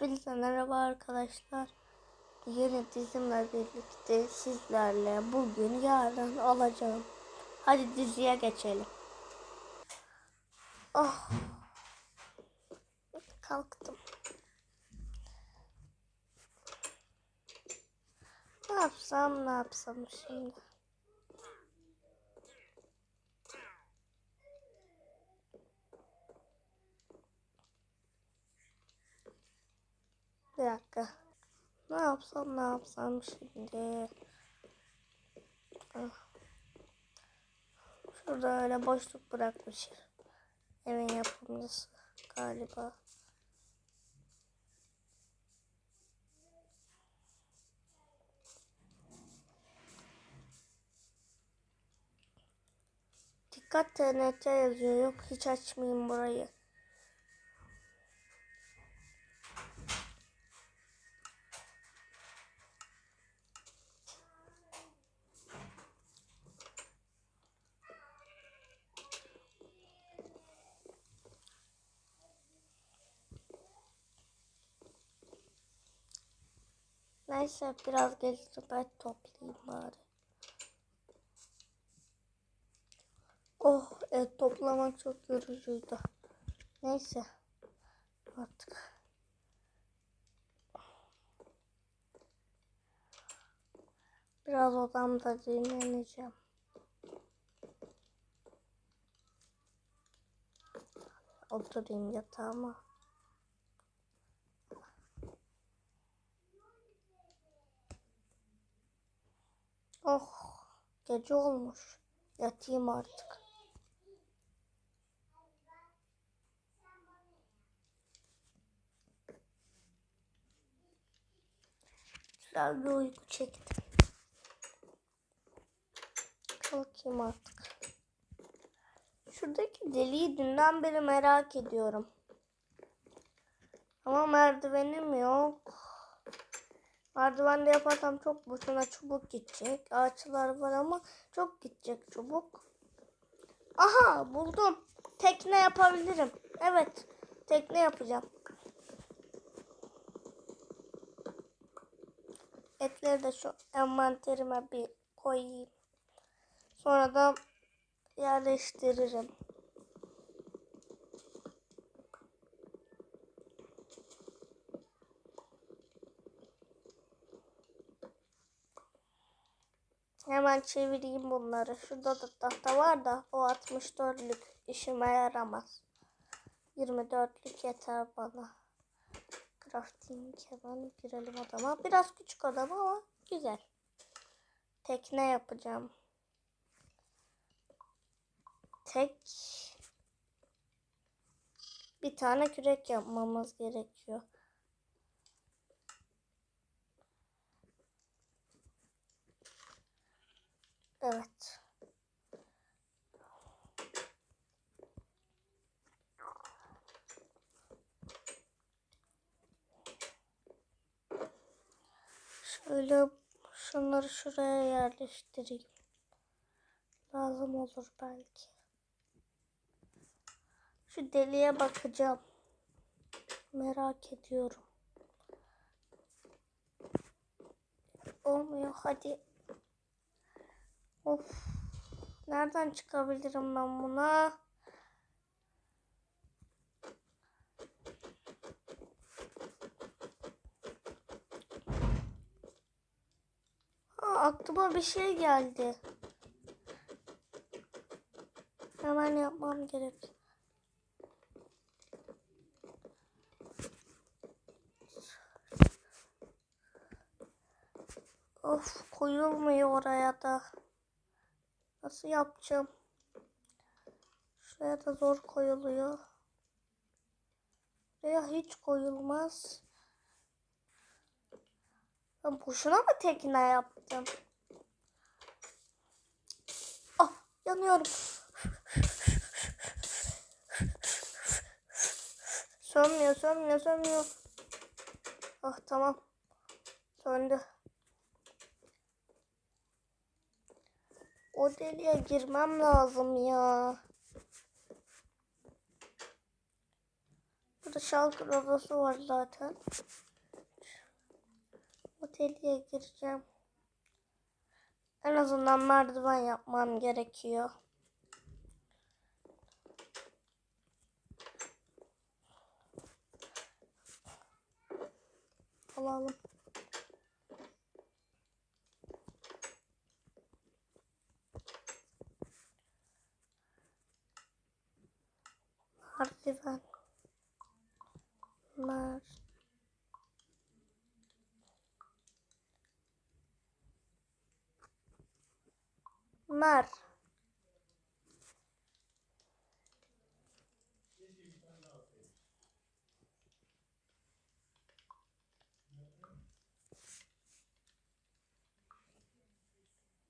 Hepinize merhaba arkadaşlar. Yeni dizimle birlikte sizlerle bugün yarın olacağım. Hadi diziye geçelim. Oh. Kalktım. Ne yapsam ne yapsam şimdi. Bir dakika. Ne yapsam ne yapsam şimdi. Ah. Şurada öyle boşluk bırakmış. Evin yapımcısı galiba. Dikkat TNT yazıyor. Yok hiç açmayayım burayı. Neyse biraz gezip et toplayayım bari. Oh et toplamak çok yorucuydu. Neyse artık. Biraz odamda dinleneceğim. Oturayım yatağıma. Oh, gece olmuş. Yatayım artık. Güzel bir uyku çektim. Kalkayım artık. Şuradaki deliği dünden beri merak ediyorum. Ama merdivenim yok. Merdivende yaparsam çok boşuna çubuk gidecek. Ağaçlar var ama çok gidecek çubuk. Aha buldum. Tekne yapabilirim. Evet. Tekne yapacağım. Etleri de şu envanterime bir koyayım. Sonra da yerleştiririm. Hemen çevireyim bunları. Şurada da tahta var da o 64'lük işime yaramaz. 24'lük yeter bana. Crafting hemen girelim odama. Biraz küçük odam ama güzel. Tekne yapacağım. Tek bir tane kürek yapmamız gerekiyor. Evet. Şöyle şunları şuraya yerleştireyim. Lazım olur belki. Şu deliğe bakacağım. Merak ediyorum. Olmuyor hadi. Of. Nereden çıkabilirim ben buna? Ha, aklıma bir şey geldi. Hemen yapmam gerek. Of koyulmuyor oraya da. Nasıl yapacağım? Şuraya da zor koyuluyor. Buraya hiç koyulmaz. Ben boşuna mı tekne yaptım? Ah yanıyorum. Sönmüyor, sönmüyor, sönmüyor. Ah tamam. Söndü. O deliğe girmem lazım ya. Şurada şalkır odası var zaten. Oteliye gireceğim. En azından merdiven yapmam gerekiyor. Alalım. Mer. Mer.